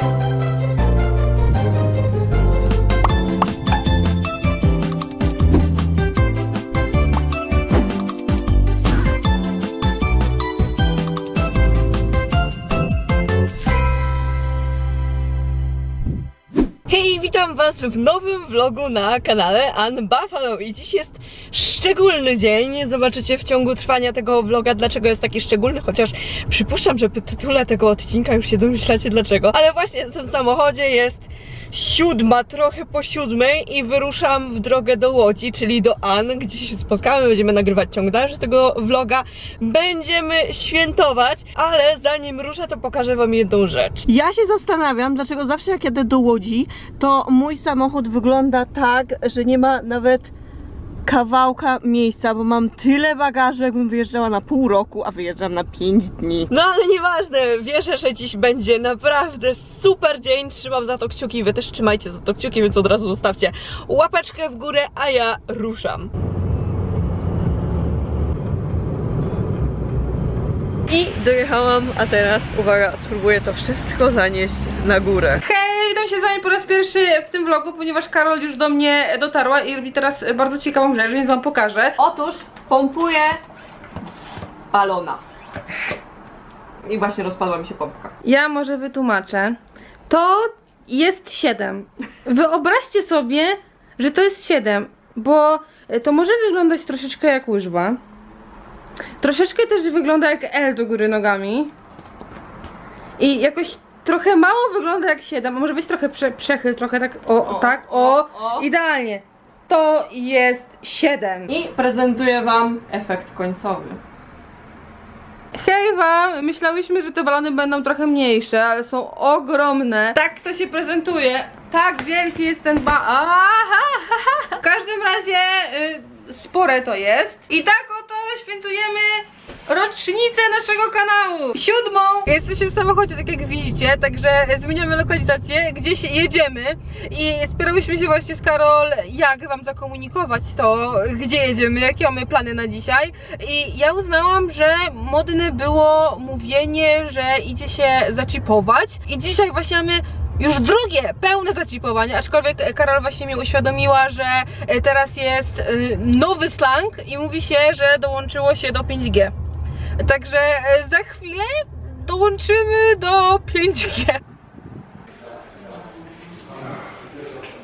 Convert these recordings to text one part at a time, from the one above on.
Hej, w nowym vlogu na kanale Ann Buffalo i dziś jest szczególny dzień. Zobaczycie w ciągu trwania tego vloga, dlaczego jest taki szczególny, chociaż przypuszczam, że po tytule tego odcinka już się domyślacie dlaczego. Ale właśnie jestem w samochodzie, jest siódma, trochę po siódmej i wyruszam w drogę do Łodzi, czyli do Ann, gdzie się spotkamy, będziemy nagrywać ciąg dalszy tego vloga, będziemy świętować, ale zanim ruszę, to pokażę wam jedną rzecz. Ja się zastanawiam, dlaczego zawsze jak jadę do Łodzi, to mój samochód wygląda tak, że nie ma nawet kawałka miejsca, bo mam tyle bagażu, jakbym wyjeżdżała na pół roku, a wyjeżdżam na 5 dni. No ale nieważne, wierzę, że dziś będzie naprawdę super dzień, trzymam za to kciuki, wy też trzymajcie za to kciuki, więc od razu zostawcie łapeczkę w górę, a ja ruszam. I dojechałam, a teraz uwaga, spróbuję to wszystko zanieść na górę. Hej, witam się z wami po raz pierwszy w tym vlogu, ponieważ Karol już do mnie dotarła i robi teraz bardzo ciekawą rzecz, więc wam pokażę. Otóż pompuję balona. I właśnie rozpadła mi się pompka. Ja może wytłumaczę. To jest 7. Wyobraźcie sobie, że to jest 7, bo to może wyglądać troszeczkę jak łyżwa. Troszeczkę też wygląda jak L do góry nogami. I jakoś trochę mało wygląda jak 7. Może weź trochę prze, przechyl, trochę tak, o, O, tak, o, o, idealnie. To jest 7. I prezentuję wam efekt końcowy. Hej wam! Myślałyśmy, że te balony będą trochę mniejsze, ale są ogromne. Tak to się prezentuje. Tak wielki jest ten ba... Aha! W każdym razie y, spore to jest. I tak oto świętujemy rocznicę naszego kanału. Siódmą! Jesteśmy w samochodzie, tak jak widzicie, także zmieniamy lokalizację, gdzieś jedziemy i spierałyśmy się właśnie z Karol, jak wam zakomunikować to, gdzie jedziemy, jakie mamy plany na dzisiaj i ja uznałam, że modne było mówienie, że idzie się zaczipować i dzisiaj właśnie mamy już drugie pełne zaczipowanie, aczkolwiek Karol właśnie mi uświadomiła, że e, teraz jest e, nowy slang i mówi się, że dołączyło się do 5G. Także e, za chwilę dołączymy do 5G.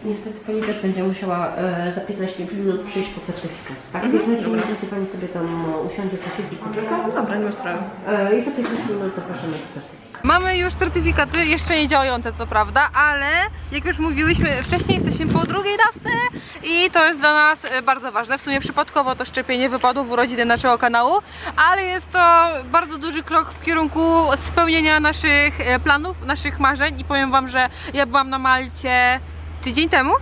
Niestety Pani też będzie musiała e, za 15 minut przyjść po certyfikat. Tak? Więc na chwilę Pani sobie tam usiądzie, posiedzi, poczeka. Dobra, nie ma sprawy. E, I za 15 minut zapraszamy do certyfikatu. Mamy już certyfikaty, jeszcze nie działające co prawda, ale jak już mówiłyśmy wcześniej, jesteśmy po drugiej dawce i to jest dla nas e, bardzo ważne. W sumie przypadkowo to szczepienie wypadło w urodziny naszego kanału, ale jest to bardzo duży krok w kierunku spełnienia naszych e, planów, naszych marzeń i powiem Wam, że ja byłam na Malcie tydzień temu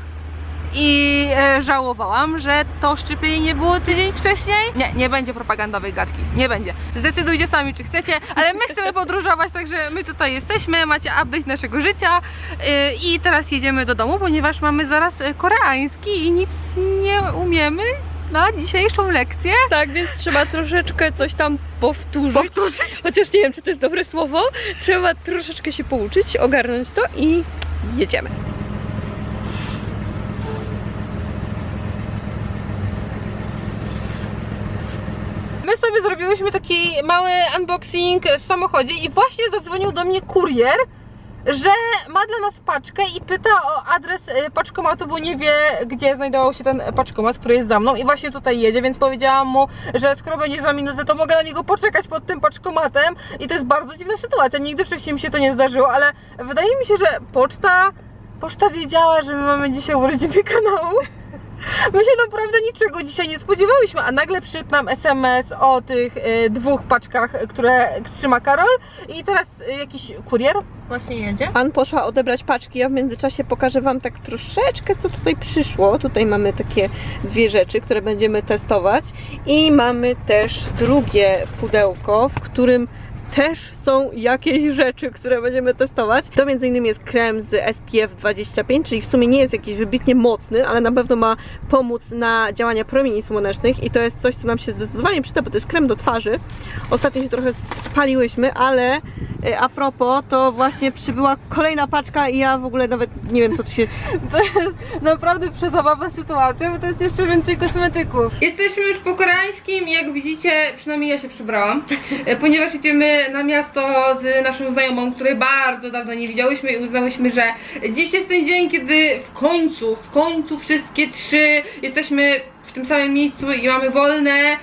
i e, żałowałam, że to szczepienie nie było tydzień wcześniej. Nie, nie będzie propagandowej gadki, nie będzie. Zdecydujcie sami, czy chcecie, ale my chcemy podróżować, także my tutaj jesteśmy, macie update naszego życia e, i teraz jedziemy do domu, ponieważ mamy zaraz e, koreański i nic nie umiemy na dzisiejszą lekcję. Tak, więc trzeba troszeczkę coś tam powtórzyć. Powtórzyć. Chociaż nie wiem, czy to jest dobre słowo. Trzeba troszeczkę się pouczyć, ogarnąć to i jedziemy. Sobie zrobiłyśmy taki mały unboxing w samochodzie i właśnie zadzwonił do mnie kurier, że ma dla nas paczkę i pyta o adres y, paczkomatu, bo nie wie, gdzie znajdował się ten paczkomat, który jest za mną i właśnie tutaj jedzie, więc powiedziałam mu, że skoro będzie za minutę, to mogę na niego poczekać pod tym paczkomatem i to jest bardzo dziwna sytuacja, nigdy wcześniej mi się to nie zdarzyło, ale wydaje mi się, że poczta, poczta wiedziała, że my mamy dzisiaj urodziny kanału. My się naprawdę niczego dzisiaj nie spodziewałyśmy, a nagle przyszedł nam SMS o tych y, dwóch paczkach, które trzyma Karol i teraz y, jakiś kurier właśnie jedzie. Pan poszła odebrać paczki, ja w międzyczasie pokażę Wam tak troszeczkę, co tutaj przyszło. Tutaj mamy takie dwie rzeczy, które będziemy testować i mamy też drugie pudełko, w którym też są jakieś rzeczy, które będziemy testować. To między innymi jest krem z SPF 25, czyli w sumie nie jest jakiś wybitnie mocny, ale na pewno ma pomóc na działania promieni słonecznych i to jest coś, co nam się zdecydowanie przyda, bo to jest krem do twarzy. Ostatnio się trochę spaliłyśmy, ale a propos, to właśnie przybyła kolejna paczka i ja w ogóle nawet nie wiem co tu się... To jest naprawdę przezabawna sytuacja, bo to jest jeszcze więcej kosmetyków. Jesteśmy już po koreańskim i jak widzicie, przynajmniej ja się przybrałam, ponieważ idziemy na miasto z naszą znajomą, której bardzo dawno nie widziałyśmy i uznałyśmy, że dziś jest ten dzień, kiedy w końcu, w końcu wszystkie trzy jesteśmy w tym samym miejscu i mamy wolne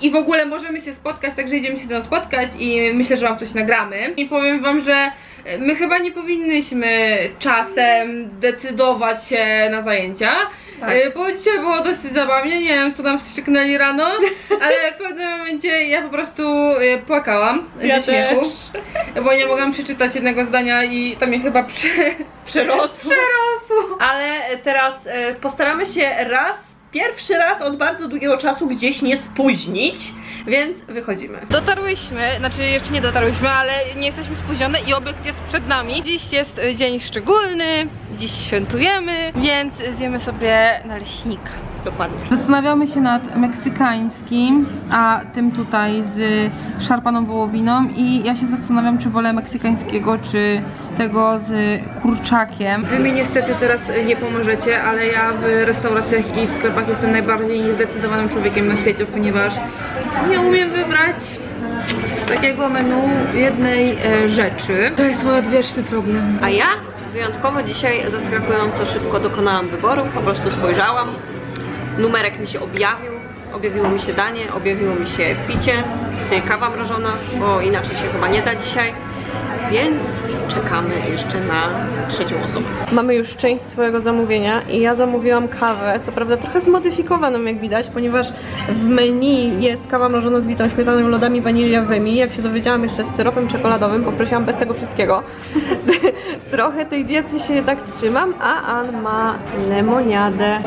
i w ogóle możemy się spotkać, także idziemy się nią spotkać i myślę, że wam coś nagramy. I powiem wam, że e, my chyba nie powinnyśmy czasem decydować się na zajęcia, Tak. e, bo dzisiaj było dosyć zabawnie, nie wiem co tam wstrzyknęli rano, ale w pewnym momencie ja po prostu e, płakałam Ja ze śmiechu, też. bo nie mogłam przeczytać jednego zdania i to mnie chyba prze... Przerosło. przerosło. Ale teraz postaramy się raz, pierwszy raz od bardzo długiego czasu gdzieś nie spóźnić, więc wychodzimy. Dotarłyśmy, znaczy jeszcze nie dotarłyśmy, ale nie jesteśmy spóźnione i obiekt jest przed nami. Dziś jest y, dzień szczególny, dziś świętujemy, więc zjemy sobie naleśnika. Dokładnie. Zastanawiamy się nad meksykańskim, a tym tutaj z szarpaną wołowiną i ja się zastanawiam, czy wolę meksykańskiego, czy tego z kurczakiem. Wy mi niestety teraz nie pomożecie, ale ja w restauracjach i w sklepach jestem najbardziej niezdecydowanym człowiekiem na świecie, ponieważ nie umiem wybrać takiego menu jednej e, rzeczy. To jest mój odwieczny problem. A ja wyjątkowo dzisiaj zaskakująco szybko dokonałam wyboru, po prostu spojrzałam, numerek mi się objawił, objawiło mi się danie, objawiło mi się picie, kawa mrożona, bo inaczej się chyba nie da dzisiaj, więc czekamy jeszcze na trzecią osobę. Mamy już część swojego zamówienia i ja zamówiłam kawę, co prawda trochę zmodyfikowaną jak widać, ponieważ w menu jest kawa mrożona z bitą śmietaną, lodami waniliowymi, jak się dowiedziałam jeszcze z syropem czekoladowym, poprosiłam bez tego wszystkiego. Trochę tej diety się jednak trzymam, a Ann ma lemoniadę.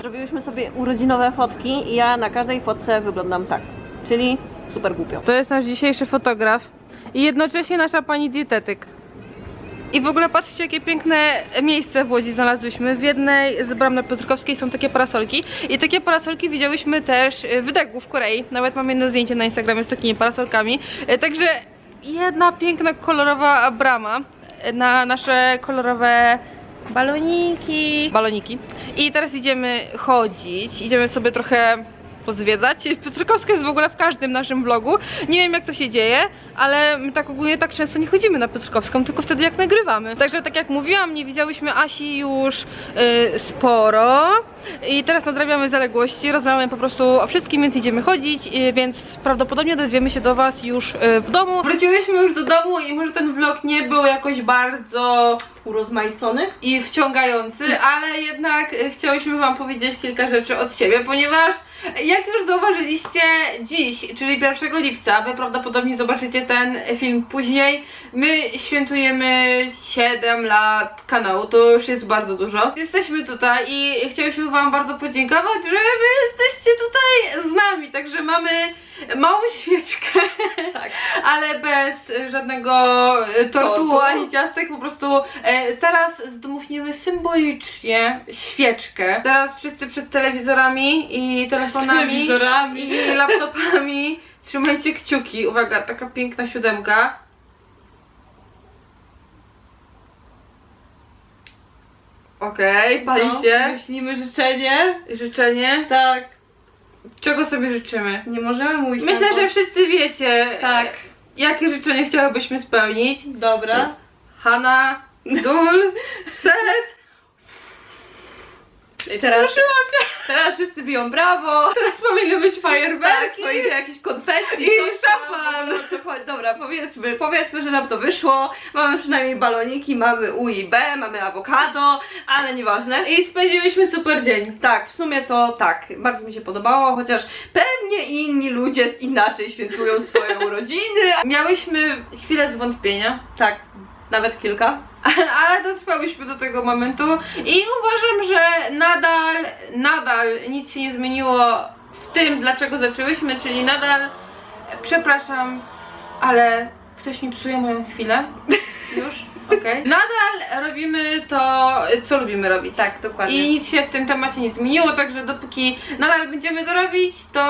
Zrobiłyśmy sobie urodzinowe fotki i ja na każdej fotce wyglądam tak, czyli super głupio. To jest nasz dzisiejszy fotograf i jednocześnie nasza pani dietetyk. I w ogóle patrzcie, jakie piękne miejsce w Łodzi znalazłyśmy. W jednej z bram na Piotrkowskiej są takie parasolki. I takie parasolki widziałyśmy też w Daegu w Korei. Nawet mam jedno zdjęcie na Instagramie z takimi parasolkami. E, Także jedna piękna, kolorowa brama na nasze kolorowe baloniki. Baloniki. I teraz idziemy chodzić. Idziemy sobie trochę pozwiedzać. Piotrkowska jest w ogóle w każdym naszym vlogu. Nie wiem jak to się dzieje, ale my tak ogólnie tak często nie chodzimy na Piotrkowską, tylko wtedy jak nagrywamy. Także tak jak mówiłam, nie widziałyśmy Asi już y, sporo i teraz nadrabiamy zaległości, rozmawiamy po prostu o wszystkim, więc idziemy chodzić, y, więc prawdopodobnie odezwiemy się do Was już y, w domu. Wróciłyśmy już do domu i może ten vlog nie był jakoś bardzo Urozmaicony? i wciągający, ale jednak e, chciałyśmy Wam powiedzieć kilka rzeczy od siebie, ponieważ jak już zauważyliście dziś, czyli 1 lipca, Wy prawdopodobnie zobaczycie ten film później, my świętujemy 7 lat kanału, to już jest bardzo dużo. Jesteśmy tutaj i chciałyśmy Wam bardzo podziękować, że Wy jesteście tutaj z nami, także mamy małą świeczkę, Tak. ale bez e, żadnego e, tortu ani ciastek, po prostu e, teraz zdmuchniemy symbolicznie świeczkę. Teraz wszyscy przed telewizorami i telefonami i laptopami trzymajcie kciuki. Uwaga, taka piękna siódemka. Okej, pali się. Myślimy życzenie? Życzenie. Tak. Czego sobie życzymy? Nie możemy mówić Myślę, że wszyscy wiecie, Tak. jakie życzenie chciałybyśmy spełnić. Dobra. Hanna, Dul, Set. I teraz, teraz wszyscy biją brawo. Teraz powinny być Tak, fajerwerki. to idzie jakieś konfetti. I szampan. No chodź, Dobra, powiedzmy, powiedzmy, że nam to wyszło. Mamy przynajmniej baloniki, mamy U i B, mamy awokado, ale nieważne. I spędziłyśmy super dzień. Tak, w sumie to tak, bardzo mi się podobało, chociaż pewnie inni ludzie inaczej świętują swoje urodziny. Miałyśmy chwilę zwątpienia, Tak, nawet kilka. ale dotrwałyśmy do tego momentu i uważam, że nadal, nadal nic się nie zmieniło w tym, dlaczego zaczęłyśmy, czyli nadal przepraszam, ale ktoś mi psuje moją chwilę. Już. Okej. Nadal robimy to, co lubimy robić. Tak, dokładnie. I nic się w tym temacie nie zmieniło, także dopóki nadal będziemy to robić, to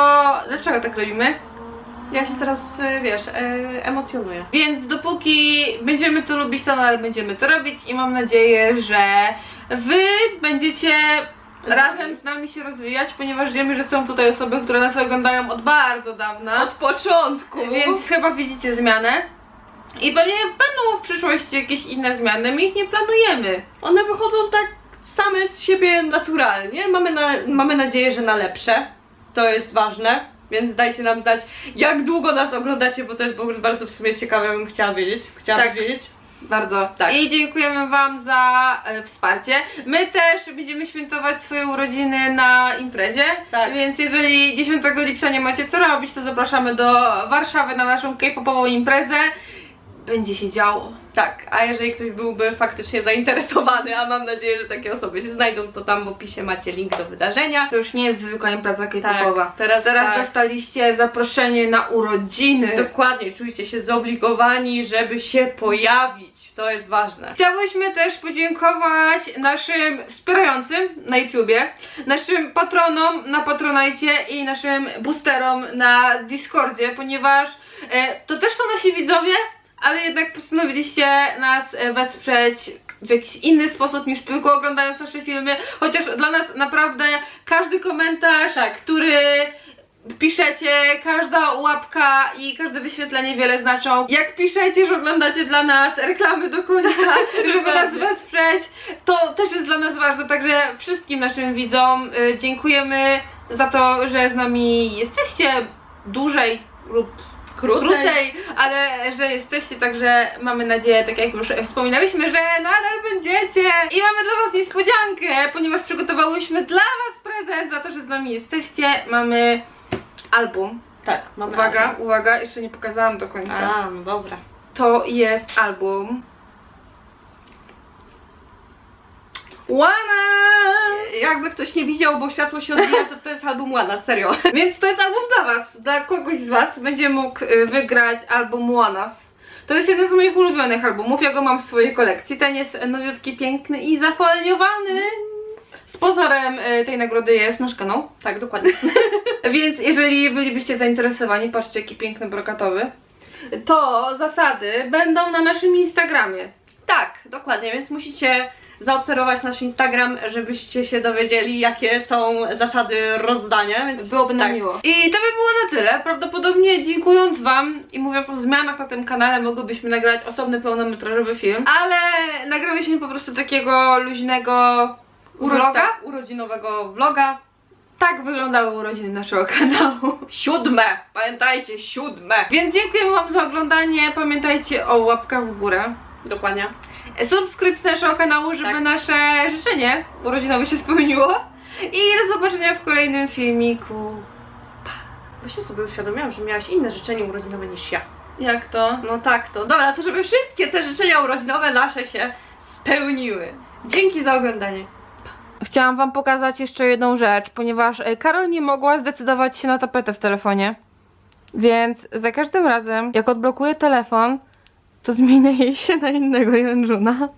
dlaczego tak robimy? Ja się teraz, e, wiesz, e, emocjonuję. Więc dopóki będziemy to lubić, to nadal będziemy to robić i mam nadzieję, że wy będziecie razem z nami się rozwijać, ponieważ wiemy, że są tutaj osoby, które nas oglądają od bardzo dawna. Od początku. Więc chyba widzicie zmianę. I pewnie będą w przyszłości jakieś inne zmiany, my ich nie planujemy. One wychodzą tak same z siebie naturalnie. Mamy, na, mamy nadzieję, że na lepsze. To jest ważne. Więc dajcie nam znać, jak długo nas oglądacie, bo to jest bardzo w sumie ciekawe, bym chciała wiedzieć. Chciałam Tak. wiedzieć. Bardzo. Tak. I dziękujemy Wam za e, wsparcie. My też będziemy świętować swoje urodziny na imprezie. Tak. Więc jeżeli 10 lipca nie macie co robić, to zapraszamy do Warszawy na naszą K-popową imprezę. Będzie się działo. Tak, a jeżeli ktoś byłby faktycznie zainteresowany, a mam nadzieję, że takie osoby się znajdą, to tam w opisie macie link do wydarzenia. To już nie jest zwykła impreza K-popowa. Tak, teraz Teraz tak. dostaliście zaproszenie na urodziny. Dokładnie, czujcie się zobligowani, żeby się pojawić. To jest ważne. Chciałyśmy też podziękować naszym wspierającym na YouTubie, naszym patronom na Patronajcie i naszym boosterom na Discordzie, ponieważ e, to też są nasi widzowie, ale jednak postanowiliście nas e, wesprzeć w jakiś inny sposób niż tylko oglądając nasze filmy, chociaż dla nas naprawdę każdy komentarz, Tak. który piszecie, każda łapka i każde wyświetlenie wiele znaczą. Jak piszecie, że oglądacie dla nas reklamy do końca, żeby nas wesprzeć, to też jest dla nas ważne. Także wszystkim naszym widzom y, dziękujemy za to, że z nami jesteście dłużej lub Krócej. krócej, ale że jesteście, także mamy nadzieję, tak jak już wspominałyśmy, że nadal będziecie. I mamy dla was niespodziankę, ponieważ przygotowałyśmy dla was prezent za to, że z nami jesteście. Mamy album. Tak, mamy Uwaga, album. uwaga, jeszcze nie pokazałam do końca. A, no dobra. To jest album. Łana! Jakby ktoś nie widział, bo światło się odbija, to to jest album Łana, serio. Więc to jest album dla was. Dla kogoś z was będzie mógł y, wygrać album Łanas. To jest jeden z moich ulubionych albumów, ja go mam w swojej kolekcji. Ten jest nowiutki, piękny i zafoliowany. Sponsorem y, tej nagrody jest nasz kanał. Tak, dokładnie. Więc jeżeli bylibyście zainteresowani, patrzcie jaki piękny brokatowy, to zasady będą na naszym Instagramie. Tak, dokładnie, więc musicie zaobserwować nasz Instagram, żebyście się dowiedzieli, jakie są zasady rozdania, więc Byłoby nam tak. miło. I to by było na tyle. Prawdopodobnie dziękując Wam i mówiąc o zmianach na tym kanale, mogłybyśmy nagrać osobny pełnometrażowy film, ale nagrałyśmy po prostu takiego luźnego vloga. Tak, urodzinowego vloga. Tak wyglądały urodziny naszego kanału. Siódme, pamiętajcie, siódme. Więc dziękujemy Wam za oglądanie. Pamiętajcie o łapkach w górę. Dokładnie. Subskrypcji naszego kanału, żeby Tak. nasze życzenie urodzinowe się spełniło. I do zobaczenia w kolejnym filmiku. Właśnie sobie uświadomiłam, że miałaś inne życzenie urodzinowe niż ja. Jak to? No tak, to dobra, to żeby wszystkie te życzenia urodzinowe nasze się spełniły. Dzięki za oglądanie. Chciałam wam pokazać jeszcze jedną rzecz, ponieważ e, Karol nie mogła zdecydować się na tapetę w telefonie. Więc za każdym razem, jak odblokuję telefon, to zmienię jej się na innego Jędrzuna.